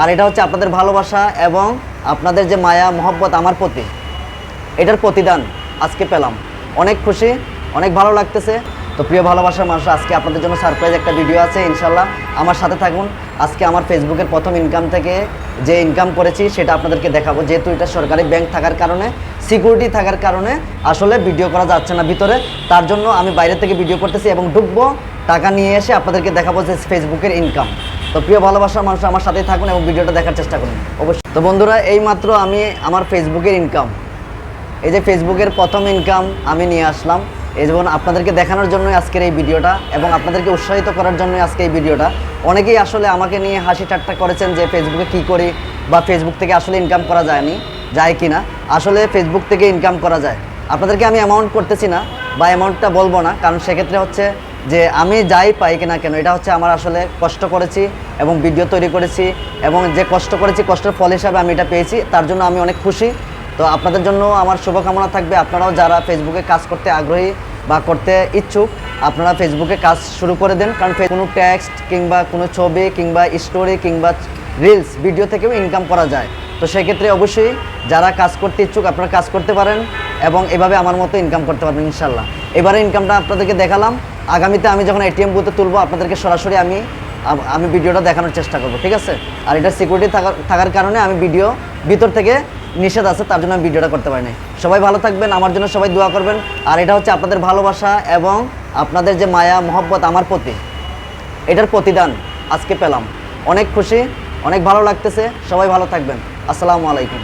আর এটা হচ্ছে আপনাদের ভালোবাসা এবং আপনাদের যে মায়া, মহব্বত আমার প্রতি। এটার প্রতিদান আজকে পেলাম। অনেক খুশি, অনেক ভালো লাগতেছে। তো প্রিয় ভালোবাসার মানুষ, আজকে আপনাদের জন্য সারপ্রাইজ একটা ভিডিও আছে ইনশাল্লাহ আমার সাথে থাকুন। আজকে আমার ফেসবুকের প্রথম ইনকাম থেকে যে ইনকাম করেছি, সেটা আপনাদেরকে দেখাবো। যেহেতু এটা সরকারি ব্যাংক থাকার কারণে সিকিউরিটি থাকার কারণে আসলে ভিডিও করা যাচ্ছে না ভিতরে। তার জন্য আমি বাইরে থেকে ভিডিও করতেছি এবং ঢুকবো। টাকা নিয়ে এসে আপনাদেরকে দেখাবো যে ফেসবুকের ইনকাম তো প্রিয় ভালোবাসার মানুষ আমার সাথেই থাকুন এবং ভিডিওটা দেখার চেষ্টা করুন। অবশ্যই। তো বন্ধুরা এই মাত্র আমি আমার ফেসবুকের ইনকাম এই যে ফেসবুকের প্রথম ইনকাম আমি নিয়ে আসলাম। এই যেমন আপনাদেরকে দেখানোর জন্যই আজকের এই ভিডিওটা এবং আপনাদেরকে উৎসাহিত করার জন্যই আজকে এই ভিডিওটা। অনেকেই আসলে আমাকে নিয়ে হাসি ঠাট্টা করেছেন যে ফেসবুকে কি করি বা ফেসবুক থেকে আসলে ইনকাম করা যায়নি, যায় কি না? আসলে ফেসবুক থেকে ইনকাম করা যায়। আপনাদেরকে আমি অ্যামাউন্ট করতেছি না বা অ্যামাউন্টটা বলব না, কারণ সেক্ষেত্রে হচ্ছে যে আমি যাই পাই কিনা কেন, এটা হচ্ছে আমার আসলে কষ্ট করেছি এবং ভিডিও তৈরি করেছি এবং যে কষ্ট করেছি, কষ্টের ফল হিসাবে আমি এটা পেয়েছি, তার জন্য আমি অনেক খুশি। তো আপনাদের জন্য আমার শুভকামনা থাকবে। আপনারাও যারা ফেসবুকে কাজ করতে আগ্রহী বা করতে ইচ্ছুক, আপনারা ফেসবুকে কাজ শুরু করে দেন। কারণ কোনো টেক্সট কিংবা কোনো ছবি কিংবা স্টোরি কিংবা রিলস ভিডিও থেকেও ইনকাম করা যায়। তো সেক্ষেত্রে অবশ্যই যারা কাজ করতে ইচ্ছুক, আপনারা কাজ করতে পারেন এবং এভাবে আমার মতো ইনকাম করতে পারবেন ইনশাল্লাহ এবারে ইনকামটা আপনাদেরকে দেখালাম। আগামীতে আমি যখন এটিএম বুথে তুলবো, আপনাদেরকে সরাসরি আমি আমি ভিডিওটা দেখানোর চেষ্টা করব, ঠিক আছে? আর এটা সিকিউরিটি থাকার থাকার কারণে আমি ভিডিও ভিতর থেকে নিষেধ আছে, তার জন্য আমি ভিডিওটা করতে পারিনি। সবাই ভালো থাকবেন, আমার জন্য সবাই দোয়া করবেন। আর এটা হচ্ছে আপনাদের ভালোবাসা এবং আপনাদের যে মায়া, মহব্বত আমার প্রতি। এটার প্রতিদান আজকে পেলাম। অনেক খুশি, অনেক ভালো লাগতেছে, সবাই ভালো থাকবেন। আসসালামু আলাইকুম।